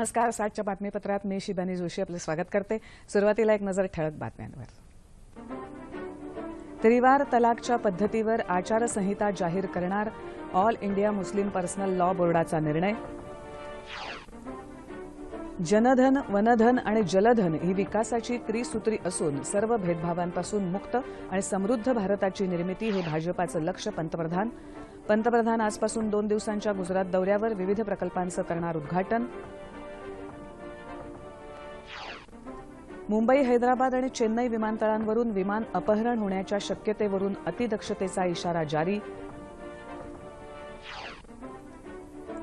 नमस्कार सातच्या बातमीपत्रात मी शिबानी जोशी आपलं स्वागत करते. सुरुवातीला एक नजर ठळक बातम्यांवर. त्रिवार तलाकच्या पद्धतीवर आचारसंहिता जाहीर करणार all India Muslim personal law बोर्डाचा निर्णय. जनधन वनधन आणि जलधन ही विकासाची त्रिसूत्री असून सर्व भेदभावांपासून मुक्त आणि समृद्ध भारताची निर्मिती हे भाजपाचं लक्ष पंतप्रधान. पंतप्रधान आजपासून दोन दिवसांच्या गुजरात दौऱ्यावर विविध प्रकल्पांचं करणार उद्घाटन. मुंबई हैदराबाद आणि चेन्नई विमानतळांवरून विमान अपहरण होण्याच्या शक्यतेवरून अतिदक्षतेचा इशारा जारी.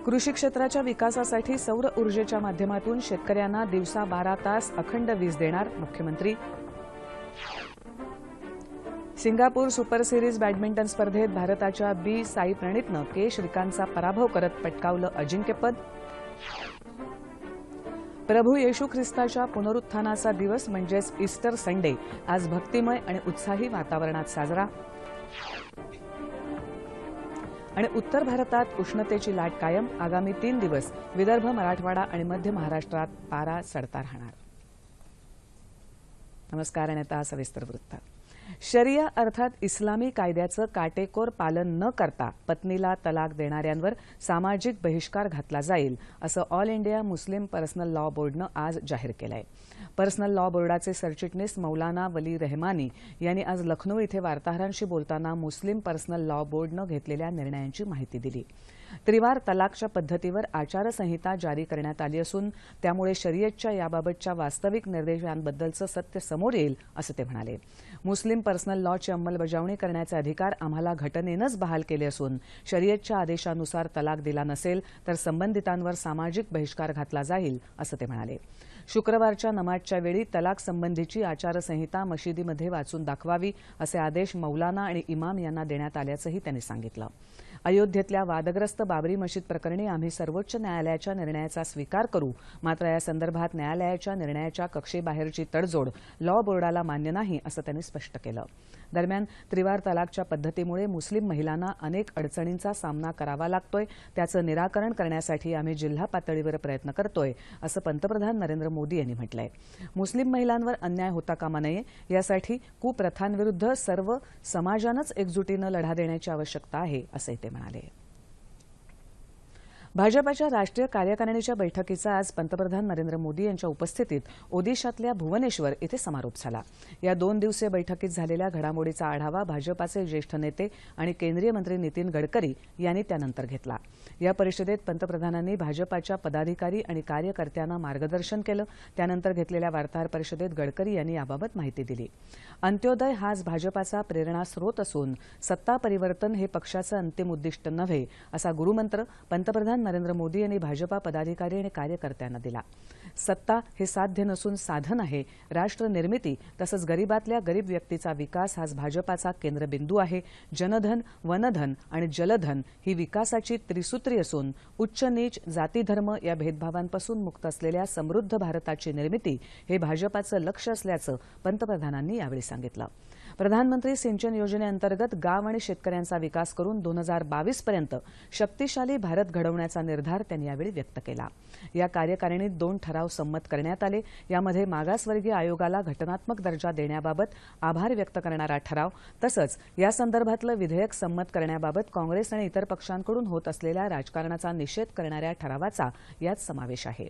कृषी क्षेत्राच्या विकासासाठी सौर ऊर्जेच्या माध्यमातून शेतकऱ्यांना दिवसा बारा तास अखंड वीज देणार मुख्यमंत्री. सिंगापूर सुपर सिरीज बॅडमिंटन स्पर्धेत भारताच्या बी साई प्रणितनं के श्रीकांतचा पराभव करत पटकावलं अजिंक्यपद. प्रभू येशू ख्रिस्ताच्या पुनरुत्थानाचा दिवस म्हणजेच इस्टर संडे. आज भक्तिमय आणि उत्साही वातावरणात साजरा. आणि उत्तर भारतात उष्णतेची लाट कायम. आगामी तीन दिवस विदर्भ मराठवाडा आणि मध्य महाराष्ट्रात पारा चढता राहणार. नमस्कार आणि आता सविस्तर वृत्तात शरिया अर्थात इस्लामी कायद्याचं काटेकोर पालन न करता पत्नीला तलाक देणाऱ्यांवर सामाजिक बहिष्कार घातला जाईल असं all India Muslim personal law बोर्डनं आज जाहीर केलं आहे पर्सनल लॉ बोर्डाचे सरचिटणीस मौलाना वली रेहमानी यांनी आज लखनौ इथे वार्ताहरांशी बोलताना मुस्लिम पर्सनल लॉ बोर्डनं घेतलेल्या निर्णयांची माहिती दिली. त्रिवार तलाकच्या पद्धतीवर आचारसंहिता जारी करण्यात आली असून त्यामुळे शरीयतच्या याबाबतच्या वास्तविक निर्देशांबद्दलचं सत्य समोर येईल असं ते म्हणाले. मुस्लिम पर्सनल लॉची अंमलबजावणी करण्याचे अधिकार आम्हाला घटनेनंच बहाल केले असून शरीयतच्या आदेशानुसार तलाक दिला नसेल तर संबंधितांवर सामाजिक बहिष्कार घातला जाईल असं ते म्हणाले. शुक्रवारच्या नमाजच्या वेळी तलाक संबंधीची आचारसंहिता मशिदीमध्ये वाचून दाखवावी असे आदेश मौलाना आणि इमाम यांना देण्यात आल्याचंही त्यांनी सांगितलं. अयोध्येतल्या वादग्रस्त बाबरी मशीद प्रकरणी आम्ही सर्वोच्च न्यायालयाच्या निर्णयाचा स्वीकार करू. मात्र या संदर्भात न्यायालयाच्या निर्णयाच्या कक्षेबाहेरची तडजोड लॉ बोर्डाला मान्य नाही असं त्यांनी स्पष्ट केलं. दरम्यान त्रिवार तलाकच्या पद्धतीमुळे मुस्लिम महिलांना अनेक अडचणींचा सामना करावा लागतोय. त्याचं निराकरण करण्यासाठी आम्ही जिल्हा पातळीवर प्रयत्न करतोय असं पंतप्रधान नरेंद्र मोदी यांनी म्हटलंय. मुस्लिम महिलांवर अन्याय होता कामा नये यासाठी कुप्रथांविरुद्ध सर्व समाजानंच एकजुटीनं लढा देण्याची आवश्यकता आहे असंही ते म्हणाले भाजपाच्या राष्ट्रीय कार्यकारिणीच्या बैठकीचा आज पंतप्रधान नरेंद्र मोदी यांच्या उपस्थितीत ओदिशातल्या भुवनेश्वर इथे समारोप झाला. या दोन दिवसीय बैठकीत झालेल्या घडामोडीचा आढावा भाजपाचे ज्येष्ठ नेते आणि केंद्रीय मंत्री नितीन गडकरी यांनी त्यानंतर घेतला. या परिषदेत पंतप्रधानांनी भाजपाच्या पदाधिकारी आणि कार्यकर्त्यांना मार्गदर्शन केलं. त्यानंतर घेतलेल्या वार्ताहर परिषदेत गडकरी यांनी याबाबत माहिती दिली. अंत्योदय हाच भाजपाचा प्रेरणास्रोत असून सत्ता परिवर्तन हे पक्षाचं अंतिम उद्दिष्ट नव्हे असा गुरुमंत्र पंतप्रधान नरेंद्र मोदी यांनी भाजपा पदाधिकारी आणि कार्यकर्त्यांना दिला. सत्ता हे साध्य नसून साधन आहे. राष्ट्र निर्मिती तसंच गरीबातल्या गरीब व्यक्तीचा विकास हाच भाजपाचा केंद्रबिंदू आहे. जनधन वनधन आणि जलधन ही विकासाची त्रिसूत्री असून उच्च नीच जातीधर्म या भेदभावांपासून मुक्त असलेल्या समृद्ध भारताची निर्मिती हे भाजपाचं लक्ष असल्याचं पंतप्रधानांनी यावेळी सांगितलं. प्रधानमंत्री सिंचन योजनेअंतर्गत गाव आणि शेतकऱ्यांचा विकास करून दोन हजार बावीस पर्यंत शक्तिशाली भारत घडवण्याचा निर्धार त्यांनी यावेळी व्यक्त केला. या कार्यकारिणीत दोन ठराव संमत करण्यात आले. यामध्ये मागासवर्गीय आयोगाला घटनात्मक दर्जा देण्याबाबत आभार व्यक्त करणारा ठराव तसंच यासंदर्भातलं विधेयक संमत करण्याबाबत काँग्रेस आणि इतर पक्षांकडून होत असलेल्या राजकारणाचा निषेध करणाऱ्या ठरावाचा यात समावेश आहे.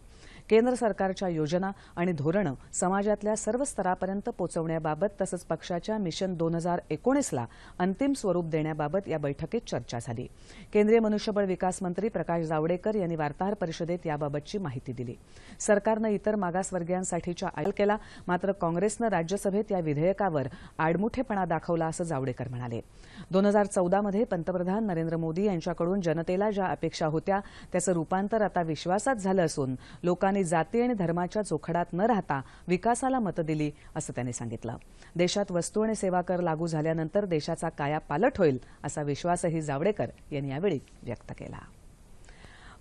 केंद्र सरकारच्या योजना आणि धोरणं समाजातल्या सर्व स्तरापर्यंत पोचवण्याबाबत तसंच पक्षाच्या मिशन दोन हजार एकोणीसला अंतिम स्वरूप देण्याबाबत या बैठकीत चर्चा झाली. केंद्रीय मनुष्यबळ विकास मंत्री प्रकाश जावडेकर यांनी वार्ताहर परिषदेत याबाबतची माहिती दिली. सरकारनं इतर मागासवर्गीयांसाठीच्या आयल केला मात्र काँग्रेसनं राज्यसभेत या विधेयकावर आडमुठेपणा दाखवला असं जावडेकर म्हणाले. दोन हजार चौदामध्ये पंतप्रधान नरेंद्र मोदी यांच्याकडून जनतेला ज्या अपेक्षा होत्या त्याचं रूपांतर आता विश्वासात झालं असून लोकांनी जाती आणि धर्माच्या चोखडात न राहता विकासाला मतं दिली असं त्यांनी सांगितलं. देशात वस्तू आणि सेवा कर लागू झाल्यानंतर देशाचा काया पालट होईल असा विश्वासही जावडेकर यांनी यावेळी व्यक्त केला.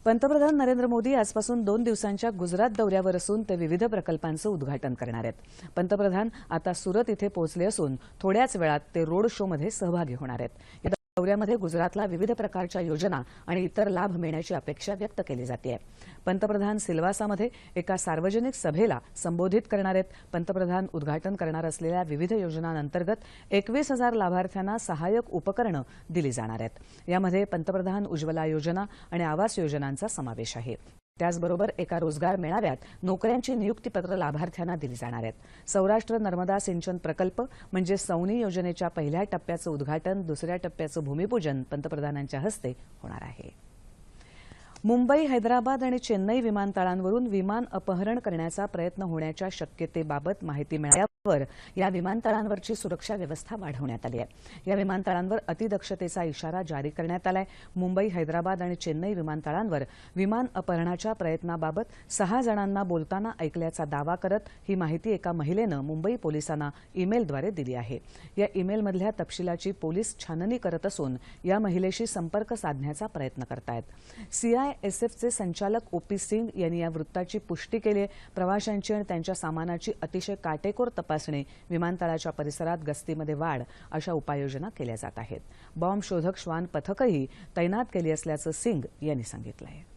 पंतप्रधान नरेंद्र मोदी आजपासून दोन दिवसांच्या गुजरात दौऱ्यावर असून ते विविध प्रकल्पांचं उद्घाटन करणार आहेत. पंतप्रधान आता सुरत इथे पोहोचले असून थोड्याच वेळात ते रोड शोमध्ये सहभागी होणार आहेत. दौऱ्यामध्ये गुजरातला विविध प्रकारच्या योजना आणि इतर लाभ मिळण्याची अपेक्षा व्यक्त केली जाते. पंतप्रधान सिल्वासामध्ये एका सार्वजनिक सभेला संबोधित करणार आहेत. पंतप्रधान उद्घाटन करणार असलेल्या विविध योजनांअंतर्गत एकवीस हजार लाभार्थ्यांना सहाय्यक उपकरणं दिली जाणार आहेत. यामध्ये पंतप्रधान उज्ज्वला योजना आणि आवास योजनांचा समावेश आहे. त्याचबरोबर एका रोजगार मेळाव्यात नोकऱ्यांची नियुक्तीपत्र लाभार्थ्यांना दिली जाणार आहेत. सौराष्ट्र नर्मदा सिंचन प्रकल्प म्हणजे सौनी योजनेच्या पहिल्या टप्प्याचं उद्घाटन दुसऱ्या टप्प्याचं भूमिपूजन पंतप्रधानांच्या हस्ते होणार आहे. मुंबई हैदराबाद आणि चेन्नई विमानतळांवरून विमान अपहरण करण्याचा प्रयत्न होण्याच्या शक्यतेबाबत माहिती मिळाल्यावर या विमानतळांवरची सुरक्षा व्यवस्था वाढवण्यात आली आहे. या विमानतळांवर अतिदक्षतेचा इशारा जारी करण्यात आलाय. मुंबई हैदराबाद आणि चेन्नई विमानतळांवर विमान अपहरणाच्या प्रयत्नाबाबत सहा जणांना बोलताना ऐकल्याचा दावा करत ही माहिती एका महिलेनं मुंबई पोलिसांना ईमेलद्वारे दिली आहे. या ईमेलमधल्या तपशिलाची पोलीस छाननी करत असून या महिलेशी संपर्क साधण्याचा प्रयत्न करतायत. एसएफचे संचालक ओपी सिंग यांनी या वृत्ताची पुष्टी केली आहे. प्रवाशांची आणि त्यांच्या सामानाची अतिशय काटेकोर तपासणी विमानतळाच्या परिसरात गस्तीमध्ये वाढ अशा उपाययोजना केल्या जात आहेत. बॉम्ब शोधक श्वान पथकही तैनात केली असल्याचं सिंग यांनी सांगितलं आहे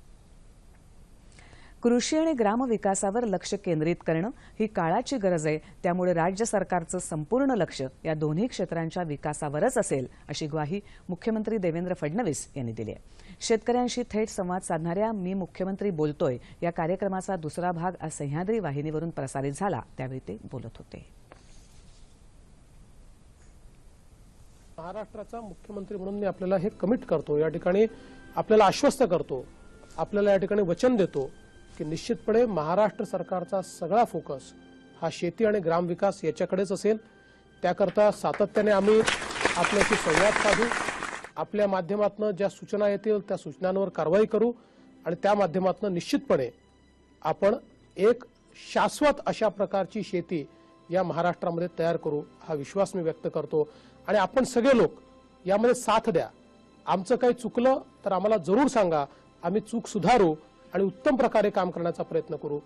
कृषी आणि ग्रामविकासावर लक्ष केंद्रित करणं ही काळाची गरज आहे. त्यामुळे राज्य सरकारचं संपूर्ण लक्ष या दोन्ही क्षेत्रांच्या विकासावरच असेल अशी ग्वाही मुख्यमंत्री देवेंद्र फडणवीस यांनी दिली आहे. शेतकऱ्यांशी थेट संवाद साधणाऱ्या मी मुख्यमंत्री बोलतोय या कार्यक्रमाचा दुसरा भाग आज सह्याद्री वाहिनीवरून प्रसारित झाला. त्यावेळी ते बोलत होते. महाराष्ट्राचा मुख्यमंत्री म्हणून मी आपल्याला हे कमिट करतो. या ठिकाणी आपल्याला आश्वस्त करतो. आपल्याला या ठिकाणी वचन देतो. की निश्चितपणे महाराष्ट्र सरकारचा सगळा फोकस हा शेती आणि ग्रामविकास याच्याकडेच असेल. त्याकरता सातत्याने आम्ही आपल्याशी संवाद साधू. आपल्या माध्यमातून ज्या सूचना येतील त्या सूचनांवर कारवाई करू आणि त्या माध्यमातून निश्चितपणे आपण एक शाश्वत अशा प्रकारची शेती या महाराष्ट्रामध्ये तयार करू हा विश्वास मी व्यक्त करतो. आणि आपण सगळे लोक यामध्ये साथ द्या. आमचं काही चुकलं तर आम्हाला जरूर सांगा. आम्ही चूक सुधारू. आणि उत्तम प्रकारे काम करण्याचा प्रयत्न करू.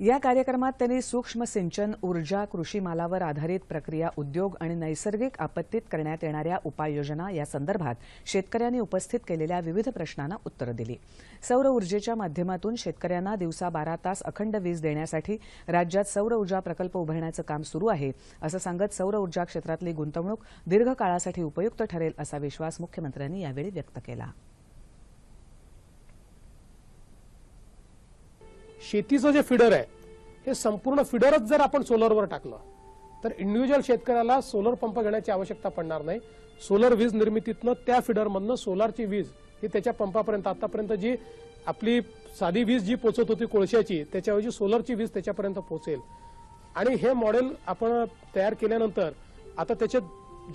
या कार्यक्रमात त्यांनी सूक्ष्म सिंचन ऊर्जा कृषी मालावर आधारित प्रक्रिया उद्योग आणि नैसर्गिक आपत्तीत करण्यात येणाऱ्या उपाययोजना या संदर्भात शेतकऱ्यांनी उपस्थित केलेल्या विविध प्रश्नांना उत्तरं दिली. सौर ऊर्जेच्या माध्यमातून शेतकऱ्यांना दिवसा बारा तास अखंड वीज देण्यासाठी राज्यात सौर ऊर्जा प्रकल्प उभारण्याचं काम सुरू आहे असं सांगत सौर ऊर्जा क्षेत्रातली गुंतवणूक दीर्घकाळासाठी उपयुक्त ठरेल असा विश्वास मुख्यमंत्र्यांनी यावेळी व्यक्त केला. शेतीचं जे फिडर आहे हे संपूर्ण फिडरच जर आपण सोलरवर टाकलं तर इंडिव्हिज्युअल शेतकऱ्याला सोलर पंप घेण्याची आवश्यकता पडणार नाही. सोलर वीज निर्मितीतनं त्या फिडरमधनं सोलारची वीज ही त्याच्या पंपापर्यंत आतापर्यंत जी आपली साधी वीज जी पोचत होती कोळशाची त्याच्याऐवजी सोलरची वीज त्याच्यापर्यंत पोहोचेल आणि हे मॉडेल आपण तयार केल्यानंतर आता त्याचे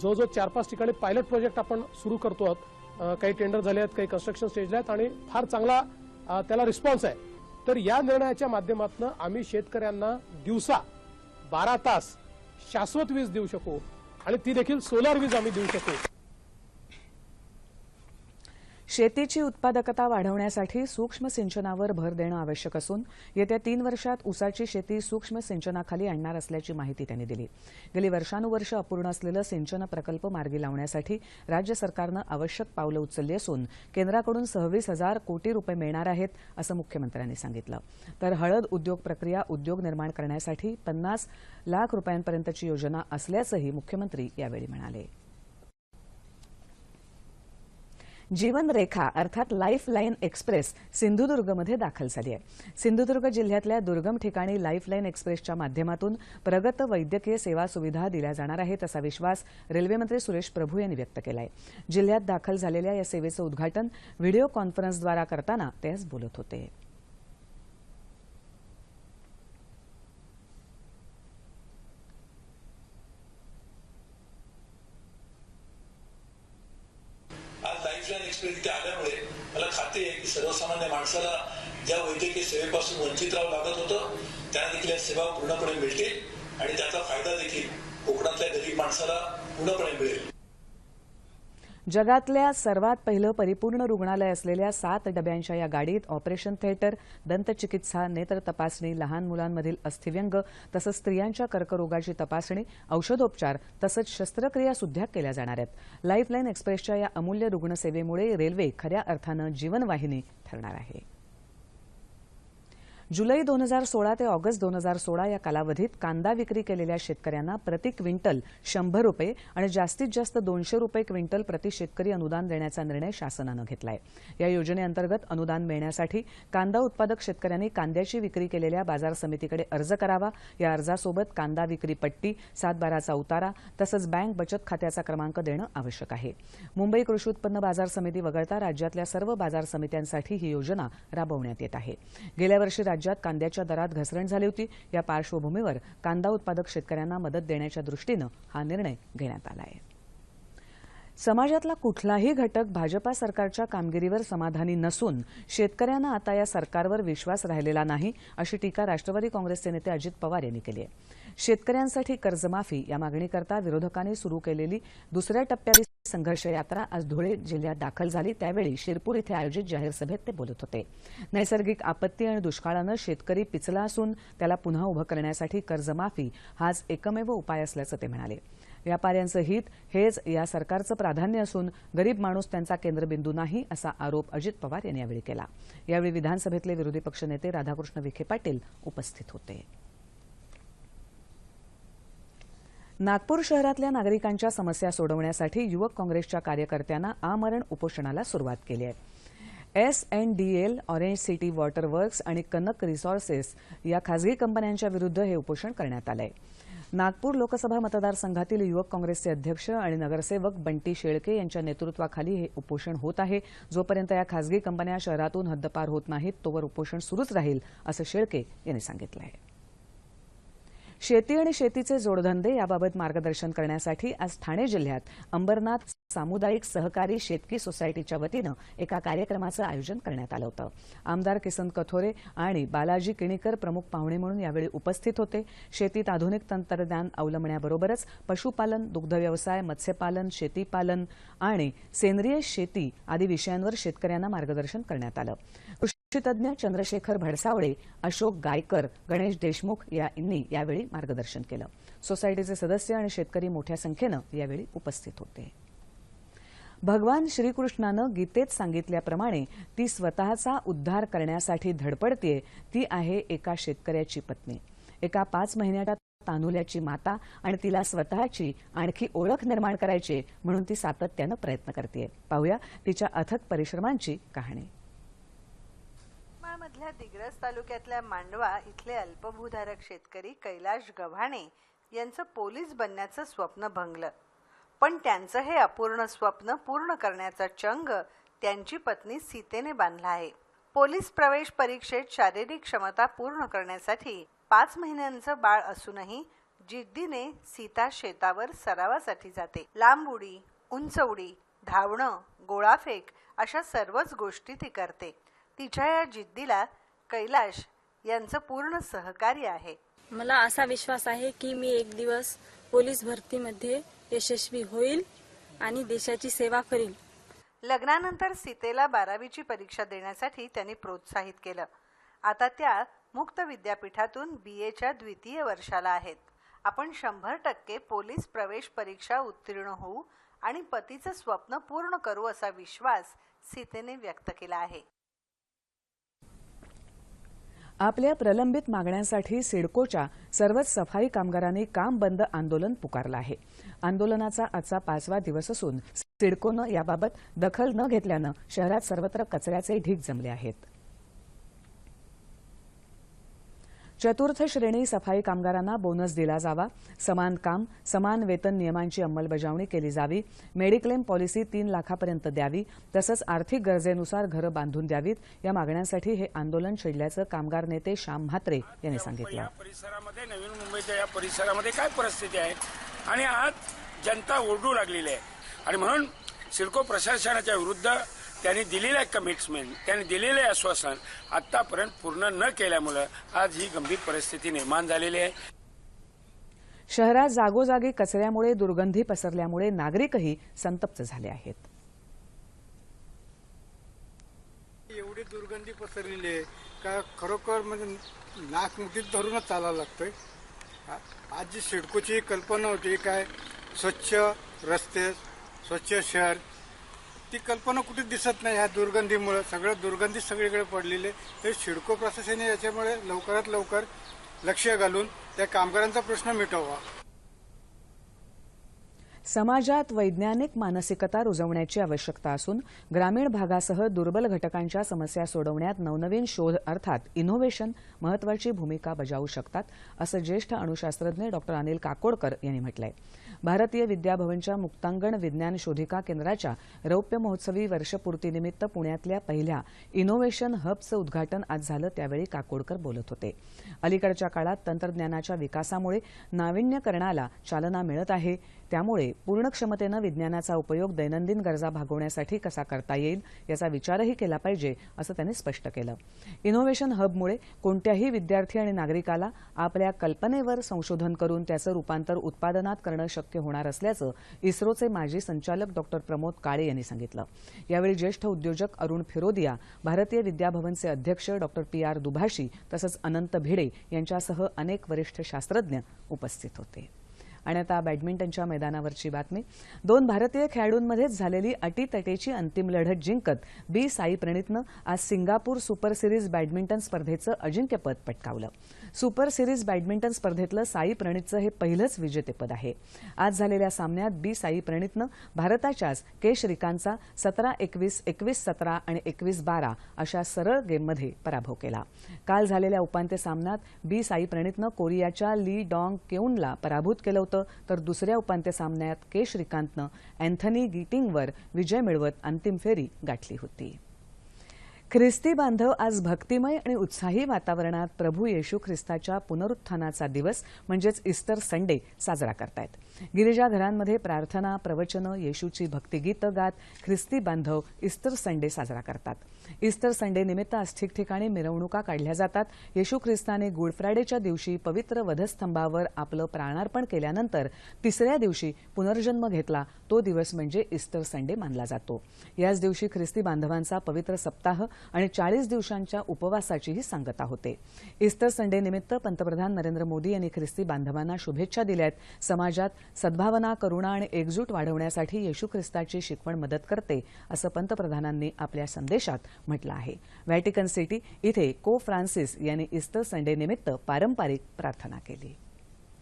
जो चार पाच ठिकाणी पायलट प्रोजेक्ट आपण सुरू करतो आहोत. काही टेंडर झाले आहेत काही कन्स्ट्रक्शन स्टेजला आहेत आणि फार चांगला त्याला रिस्पॉन्स आहे. तर या निर्णयाच्या माध्यमातून आम्ही शेतकऱ्यांना दिवसा बारा तास शाश्वत वीज देऊ शकू आणि ती देखील सोलार वीज आम्ही देऊ शकू. शेतीची उत्पादकता वाढवण्यासाठी सूक्ष्म सिंचनावर भर देणं आवश्यक असून येत्या तीन वर्षात ऊसाची शेती सूक्ष्म सिंचनाखाली आणणार असल्याची माहिती त्यांनी दिली. गेली वर्षानुवर्ष अपूर्ण असलेलं सिंचन प्रकल्प मार्गी लावण्यासाठी राज्य सरकारनं आवश्यक पावलं उचलली असून केंद्राकडून सव्वीस हजार कोटी रुपये मिळणार आहेत असं मुख्यमंत्र्यांनी सांगितलं. तर हळद उद्योग प्रक्रिया उद्योग निर्माण करण्यासाठी पन्नास लाख रुपयांपर्यंतची योजना असल्याचंही मुख्यमंत्री यावेळी म्हणाले. जीवनरेखा अर्थात लाईफ लाईन एक्सप्रेस सिंधुदुर्गमध्ये दाखल झाली आहे. सिंधुदुर्ग जिल्ह्यातल्या दुर्गम ठिकाणी लाईफ लाईन एक्सप्रेसच्या माध्यमातून प्रगत वैद्यकीय सेवा सुविधा दिल्या जाणार आहेत असा विश्वास रेल्वेमंत्री सुरेश प्रभू यांनी व्यक्त केला आहे. जिल्ह्यात दाखल झालेल्या या सेवेचं उद्घाटन व्हिडिओ कॉन्फरन्सद्वारा करताना ते आज बोलत होते आज लाईफलाईन एक्सप्रेस इथे आल्यामुळे मला खात्री आहे की सर्वसामान्य माणसाला ज्या वैद्यकीय सेवेपासून वंचित राहावं लागत होतं त्यांना देखील या सेवा पूर्णपणे मिळतील आणि त्याचा फायदा देखील कोकणातल्या गरीब माणसाला पूर्णपणे मिळेल जगातल्या सर्वात पहिलं परिपूर्ण रुग्णालय असलेल्या सात डब्यांच्या या गाडीत ऑपरेशन थिएटर दंतचिकित्सा नेत्र तपासणी लहान मुलांमधील अस्थिव्यंग तसंच स्त्रियांच्या कर्करोगाची तपासणी औषधोपचार तसंच शस्त्रक्रिया सुद्धा केल्या जाणार आहेत. लाईफलाईन एक्सप्रेसच्या या अमूल्य रुग्णसेवेमुळे रेल्वे खऱ्या अर्थानं जीवनवाहिनी ठरणार आहे. जुलै दोन हजार सोळा ते ऑगस्ट दोन हजार सोळा या कालावधीत कांदा विक्री केलेल्या शेतकऱ्यांना प्रति क्विंटल शंभर रुपये आणि जास्तीत जास्त दोनशे रुपये क्विंटल प्रति शेतकरी अनुदान देण्याचा निर्णय शासनानं घेतलाय. या योजनेअंतर्गत अनुदान मिळण्यासाठी कांदा उत्पादक शेतकऱ्यांनी कांद्याची विक्री केलेल्या बाजार समितीकडे अर्ज करावा. या अर्जासोबत कांदा विक्री पट्टी सातबाराचा उतारा तसंच बँक बचत खात्याचा क्रमांक देणं आवश्यक आहे. मुंबई कृषी उत्पन्न बाजार समिती वगळता राज्यातल्या सर्व बाजार समित्यांसाठी ही योजना राबवण्यात येत आहे. गेल्या वर्षी राज्यात कांद्याच्या दरात घसरण झाली होती. या पार्श्वभूमीवर कांदा उत्पादक शेतकऱ्यांना मदत देण्याच्या दृष्टीनं हा निर्णय घेण्यात आला आहे. समाजातला कुठलाही घटक भाजपा सरकारच्या कामगिरीवर समाधानी नसून शेतकऱ्यांना आता या सरकारवर विश्वास राहिलेला नाही अशी टीका राष्ट्रवादी काँग्रेसचे नेते अजित पवार यांनी केली आहे. शेतकऱ्यांसाठी कर्जमाफी या मागणीकरता विरोधकांनी सुरू केलेली दुसऱ्या टप्प्यातील संघर्ष यात्रा आज धुळे जिल्ह्यात दाखल झाली. त्यावेळी शिरपूर इथे आयोजित जाहीर सभेत ते बोलत होते. नैसर्गिक आपत्ती आणि दुष्काळानं शेतकरी पिचला असून त्याला पुन्हा उभं करण्यासाठी कर्जमाफी हाच एकमेव उपाय असल्याचं ते म्हणाले. व्यापाऱ्यांचं हित हेच या सरकारचं प्राधान्य असून गरीब माणूस त्यांचा केंद्रबिंदू नाही असा आरोप अजित पवार यांनी यावेळी केला. यावेळी विधानसभेतले विरोधी पक्षनेते राधाकृष्ण विखे पाटील उपस्थित होते. नागपूर शहरातल्या नागरिकांच्या समस्या सोडवण्यासाठी युवक काँग्रेसच्या कार्यकर्त्यांना आमरण उपोषणाला सुरुवात केली आहे. S N D L orange city water works आणि कनक रिसोर्सेस या खासगी कंपन्यांच्या विरुद्ध हे उपोषण करण्यात आलं आहे नागपूर लोकसभा मतदारसंघातील युवक काँग्रेसचे अध्यक्ष आणि नगरसेवक बंटी शेळके यांच्या नेतृत्वाखाली हे उपोषण होत आहे. जोपर्यंत या खासगी कंपन्या शहरातून हद्दपार होत नाहीत तोवर उपोषण सुरूच राहील असं शेळके यांनी सांगितलं आहे. शेती आणि शेतीचे जोडधंदे याबाबत मार्गदर्शन करण्यासाठी आज ठाणे जिल्ह्यात अंबरनाथ सामुदायिक सहकारी शेतकी सोसायटीच्या वतीनं एका कार्यक्रमाचं आयोजन करण्यात आलं होतं. आमदार किसन कथोरे आणि बालाजी किणीकर प्रमुख पाहुणे म्हणून यावेळी उपस्थित होते. शेतीत आधुनिक तंत्रज्ञान अवलंबण्याबरोबरच पशुपालन दुग्धव्यवसाय मत्स्यपालन शेतीपालन आणि सेंद्रिय शेती आदी विषयांवर शेतकऱ्यांना मार्गदर्शन करण्यात आलं. कृषीतज्ञ चंद्रशेखर भडसावळे अशोक गायकर गणेश देशमुख यांनी यावेळी मार्गदर्शन केलं. सोसायटीचे सदस्य आणि शेतकरी मोठ्या संख्येनं यावेळी उपस्थित होते. भगवान श्रीकृष्णानं गीतेत सांगितल्याप्रमाणे ती स्वतःचा उद्धार करण्यासाठी धडपडतीये ती आहे एका शेतकऱ्याची पत्नी. एका पाच महिन्याच्या तानुल्याची माता आणि तिला स्वतःची आणखी ओळख निर्माण करायची म्हणून ती सातत्यानं प्रयत्न करते पाहूया तिच्या अथक परिश्रमांची कहाणी. मधल्या दिग्रस तालुक्यातल्या मांडवा इथले अल्पभूधारक शेतकरी कैलाश गव्हाणे यांचं पोलीस बनण्याचं स्वप्न भंगलं. पण त्यांचं हे अपूर्ण स्वप्न पूर्ण करण्याचा चंग त्यांची पत्नी सीतेने बांधला आहे. पोलीस प्रवेश परीक्षेत शारीरिक क्षमता पूर्ण करण्यासाठी पाच महिन्यांचं बाळ असूनही जिद्दीने सीता शेतावर सरावासाठी जाते. लांब उडी उंच उडी धावणं गोळाफेक अशा सर्वच गोष्टी ती करते. तिच्या या जिद्दीला कैलाश यांचं पूर्ण सहकार्य आहे. मला असा विश्वास आहे की मी एक दिवस पोलीस भरतीमध्ये यशस्वी होईल आणि देशाची सेवा करील लग्नानंतर सीतेला बारावीची परीक्षा देण्यासाठी त्यांनी प्रोत्साहित केलं. आता त्या मुक्त विद्यापीठातून बी एच्या द्वितीय वर्षाला आहेत. आपण शंभर टक्के पोलीस प्रवेश परीक्षा उत्तीर्ण होऊ आणि पतीचं स्वप्न पूर्ण करू असा विश्वास सीतेने व्यक्त केला आहे. आपल्या प्रलंबित मागण्यांसाठी सिडकोच्या सर्वच सफाई कामगारांनी काम बंद आंदोलन पुकारलं आहे. आंदोलनाचा आजचा पाचवा दिवस असून सिडकोनं याबाबत दखल न घेतल्यानं शहरात सर्वत्र कचऱ्याचे ढीग जमले आहेत. चतुर्थ श्रेणी सफाई कामगारांना बोनस दिला जावा. समान काम समान वेतन नियमांची अंमलबजावणी केली जावी. मेडिक्लेम पॉलिसी तीन लाखापर्यंत द्यावी. तसंच आर्थिक गरजेनुसार घरं बांधून द्यावीत. या मागण्यांसाठी हे आंदोलन छेडल्याचं कामगार नेते श्याम म्हात्रे यांनी सांगितलं. या परिसरामध्ये नवीन मुंबईच्या या परिसरामध्ये काय परिस्थिती आहे? आणि आज जनता ओरडू लागलेली आहे. आणि म्हणून सिडको प्रशासनाच्या विरुद्ध त्यांनी दिलेलं कमिटमेंट त्यांनी दिलेले आश्वासन आतापर्यंत पूर्ण न केल्यामुळे आज ही गंभीर परिस्थिती निर्माण झालेली आहे. शहरात जागोजागी कचऱ्यामुळे दुर्गंधी पसरल्यामुळे नागरिकही संतप्त झाले आहेत. एवढी दुर्गंधी पसरलेली आहे का खरोखर म्हणजे नाकमुखीत धरूनच चालावं लागतंय? आज जी सिडकोची कल्पना होती काय स्वच्छ रस्ते स्वच्छ शहर ती कल्पना कुठे दिसत नाही ह्या दुर्गंधीमुळे. सगळं दुर्गंधी सगळीकडे पडलेले हे शिडको सिडको प्रशासनाने याच्यामुळे लवकरात लवकर लक्ष घालून त्या कामगारांचा प्रश्न मिटवावा समाजात वैज्ञानिक मानसिकता रुजवण्याची आवश्यकता असून ग्रामीण भागासह दुर्बल घटकांच्या समस्या सोडवण्यात नवनवीन शोध अर्थात इनोव्हेशन महत्वाची भूमिका बजावू शकतात असं ज्येष्ठ अणुशास्त्रज्ञ डॉ. अनिल काकोडकर यांनी म्हटलंय. भारतीय विद्याभवनच्या मुक्तांगण विज्ञान शोधिका केंद्राच्या रौप्य महोत्सवी वर्षपूर्तीनिमित्त पुण्यातल्या पहिल्या इनोव्हेशन हबचं उद्घाटन आज झालं त्यावेळी काकोडकर बोलत होते. अलीकडच्या काळात तंत्रज्ञानाच्या विकासामुळे नाविन्यकरणाला चालना मिळत आहे त्यामुळे पूर्ण क्षमतेनं विज्ञानाचा उपयोग दैनंदिन गरजा भागवण्यासाठी कसा करता येईल याचा विचारही केला पाहिजे असं त्यांनी स्पष्ट केलं. इनोव्हेशन हबमुळे कोणत्याही विद्यार्थी आणि नागरिकाला आपल्या कल्पनेवर संशोधन करून त्याचं रूपांतर उत्पादनात करणं शक्य होणार असल्याचं इस्रोचे माजी संचालक डॉ. प्रमोद काळे यांनी सांगितलं. यावेळी ज्येष्ठ उद्योजक अरुण फिरोदिया भारतीय विद्याभवनचे अध्यक्ष डॉ. पी आर दुभाषी तसंच अनंत भिडे यांच्यासह अनेक वरिष्ठ शास्त्रज्ञ उपस्थित होते. आणि आता बॅडमिंटनच्या मैदानावरची बातमी. दोन भारतीय खेळाडूंमध्येच झालेली अटीतटीची अंतिम लढत जिंकत बी साई प्रणितनं आज सिंगापूर सुपर सिरीज बॅडमिंटन स्पर्धेचं अजिंक्यपद पटकावलं. सुपर सिरीज बॅडमिंटन स्पर्धेतलं साई प्रणितचं हे पहिलंच विजेतेपद आहे. आज झालेल्या सामन्यात बी साई प्रणितनं भारताच्याच के श्रीकांतचा सतरा एकवीस एकवीस सतरा आणि एकवीस बारा अशा सरळ गेममध्ये पराभव केला. काल झालेल्या उपांत्य सामन्यात बी साई प्रणितनं कोरियाच्या ली डॉंग केऊनला पराभूत केलं होतं. तर दुसऱ्या उपांत्य सामन्यात के श्रीकांतनं अँथनी गिटिंगवर विजय मिळवत अंतिम फेरी गाठली होती. ख्रिस्ती बांधव आज भक्तिमय आणि उत्साही वातावरणात प्रभू येशू ख्रिस्ताच्या पुनरुत्थानाचा दिवस म्हणजेच इस्टर संडे साजरा करतायत. गिरिजाघरांमध्ये प्रार्थना प्रवचनं येशूची भक्तिगीतं गात ख्रिस्ती बांधव इस्टर संडे साजरा करतात. इस्टर संडे निमित्त आज ठिकठिकाणी मिरवणुका काढल्या जातात. येशू ख्रिस्ताने गुडफ्रायडेच्या दिवशी पवित्र वधस्तंभावर आपलं प्राणार्पण केल्यानंतर तिसऱ्या दिवशी पुनर्जन्म घेतला. तो दिवस म्हणजे इस्टर संडे मानला जातो. याच दिवशी ख्रिस्ती बांधवांचा पवित्र सप्ताह आणि चाळीस दिवसांच्या उपवासाचीही सांगता होते. इस्टर संडे निमित्त पंतप्रधान नरेंद्र मोदी यांनी ख्रिस्ती बांधवांना शुभेच्छा दिल्यात. समाजात सद्भावना करुणा आणि एकजूट वाढवण्यासाठी येशू ख्रिस्ताची शिकवण मदत करते असं पंतप्रधानांनी आपल्या संदेशात म्हटलं आहे. व्हॅटिकन सिटी इथे को फ्रान्सिस यांनी इस्टर संडे निमित्त पारंपरिक प्रार्थना केली.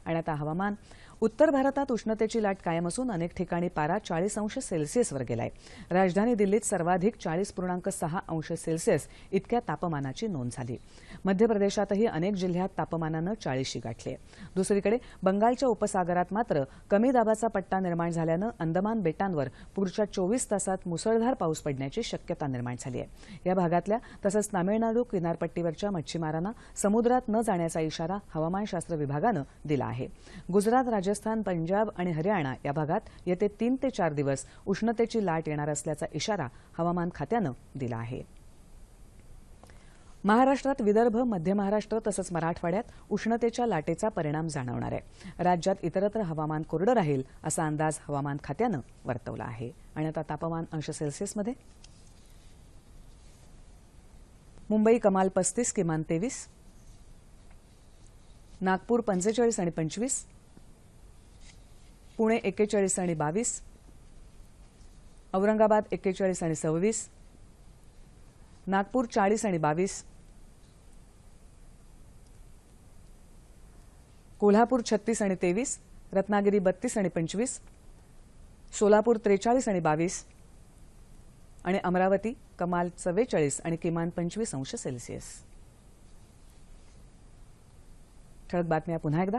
आणि आता हवामान. उत्तर भारतात उष्णतेची लाट कायम असून अनेक ठिकाणी पारा चाळीस अंश सेल्सिअसवर गेलाय. राजधानी दिल्लीत सर्वाधिक चाळीस पूर्णांक सहा अंश सेल्सिअस इतक्या तापमानाची नोंद झाली. मध्य प्रदेशातही अनेक जिल्ह्यात तापमानानं चाळीशी गाठली. दुसरीकडे बंगालच्या उपसागरात मात्र कमी दाबाचा पट्टा निर्माण झाल्यानं अंदमान बेटांवर पुढच्या चोवीस तासात मुसळधार पाऊस पडण्याची शक्यता निर्माण झाली आहे. या भागातल्या तसंच तामिळनाडू किनारपट्टीवरच्या मच्छीमारांना समुद्रात न जाण्याचा इशारा हवामानशास्त्र विभागानं दिला आहे. गुजरात राजस्थान पंजाब आणि हरियाणा या भागात येते तीन ते चार दिवस उष्णतेची लाट येणार असल्याचा इशारा हवामान खात्यानं दिला आहे. महाराष्ट्रात विदर्भ मध्य महाराष्ट्र तसंच मराठवाड्यात उष्णतेच्या लाटेचा परिणाम जाणवणार आहे. राज्यात इतरत्र हवामान कोरडं राहील असा अंदाज हवामान खात्यानं वर्तवला आहे. आणि आता तापमान अंश सेल्सिअसमध्ये? मुंबई कमाल पस्तीस किमान तेवीस नागपूर पंचेचाळीस आणि पंचवीस पुणे एक्केचाळीस आणि बावीस औरंगाबाद एक्केचाळीस आणि सव्वीस नागपूर चाळीस आणि बावीस कोल्हापूर छत्तीस आणि तेवीस रत्नागिरी बत्तीस आणि पंचवीस सोलापूर त्रेचाळीस आणि बावीस आणि अमरावती कमाल चव्वेचाळीस आणि किमान पंचवीस अंश सेल्सिअस. ठळक बातम्या पुन्हा एकदा.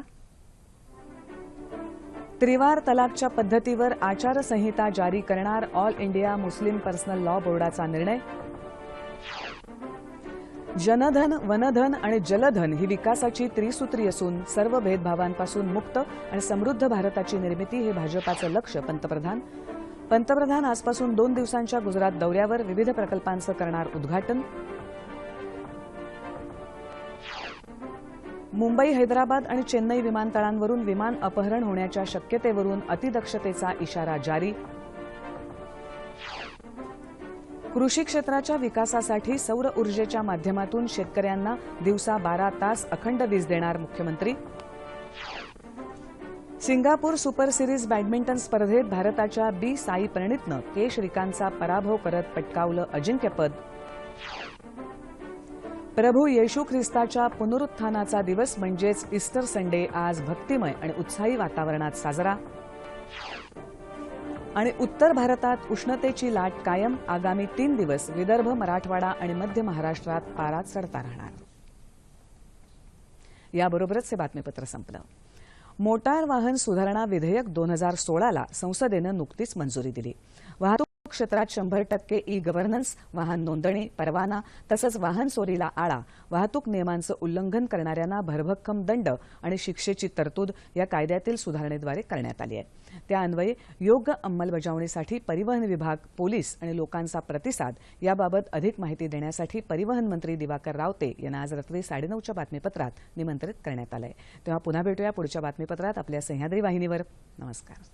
त्रिवार तलाकच्या पद्धतीवर आचारसंहिता जारी करणार all India Muslim personal law बोर्डाचा निर्णय. जनधन वनधन आणि जलधन ही विकासाची त्रिसूत्री असून सर्व भेदभावांपासून मुक्त आणि समृद्ध भारताची निर्मिती हे भाजपाचं लक्ष पंतप्रधान. पंतप्रधान आजपासून दोन दिवसांच्या गुजरात दौऱ्यावर विविध प्रकल्पांचं करणार उद्घाटन. मुंबई हैदराबाद आणि चेन्नई विमानतळांवरून विमान अपहरण होण्याच्या शक्यतेवरून अतिदक्षतेचा इशारा जारी. कृषी क्षेत्राच्या विकासासाठी सौर ऊर्जेच्या माध्यमातून शेतकऱ्यांना दिवसा बारा तास अखंड वीज देणार मुख्यमंत्री. सिंगापूर सुपर सिरीज बॅडमिंटन स्पर्धेत भारताच्या बी साई प्रणितनं के श्रीकांतचा पराभव करत पटकावलं अजिंक्यपद. प्रभू येशू ख्रिस्ताच्या पुनरुत्थानाचा दिवस म्हणजेच इस्टर संडे आज भक्तिमय आणि उत्साही वातावरणात साजरा. आणि उत्तर भारतात उष्णतेची लाट कायम आगामी तीन दिवस विदर्भ मराठवाडा आणि मध्य महाराष्ट्रात पारा चढता राहणार. याबरोबरच हे बातमीपत्र संपलं. मोटार वाहन सुधारणा विधेयक दोन हजार सोळाला संसदेनं नुकतीच मंजुरी दिली. वाहतूक क्षेत्रात शंभर टक्के ई गव्हर्नन्स वाहन नोंदणी परवाना तसंच वाहन चोरीला आळा वाहतूक नियमांचं उल्लंघन करणाऱ्यांना भरभक्कम दंड आणि शिक्षेची तरतूद या कायद्यातील सुधारणेद्वारे करण्यात आली आहे. त्याअन्वये योग्य अंमलबजावणीसाठी परिवहन विभाग पोलीस आणि लोकांचा प्रतिसाद याबाबत अधिक माहिती देण्यासाठी परिवहन मंत्री दिवाकर रावते यांना आज रात्री साडेनऊच्या बातमीपत्रात निमंत्रित करण्यात आलंय. तेव्हा पुन्हा भेटूया पुढच्या बातमीपत्रात आपल्या सह्याद्री वाहिनीवर. नमस्कार.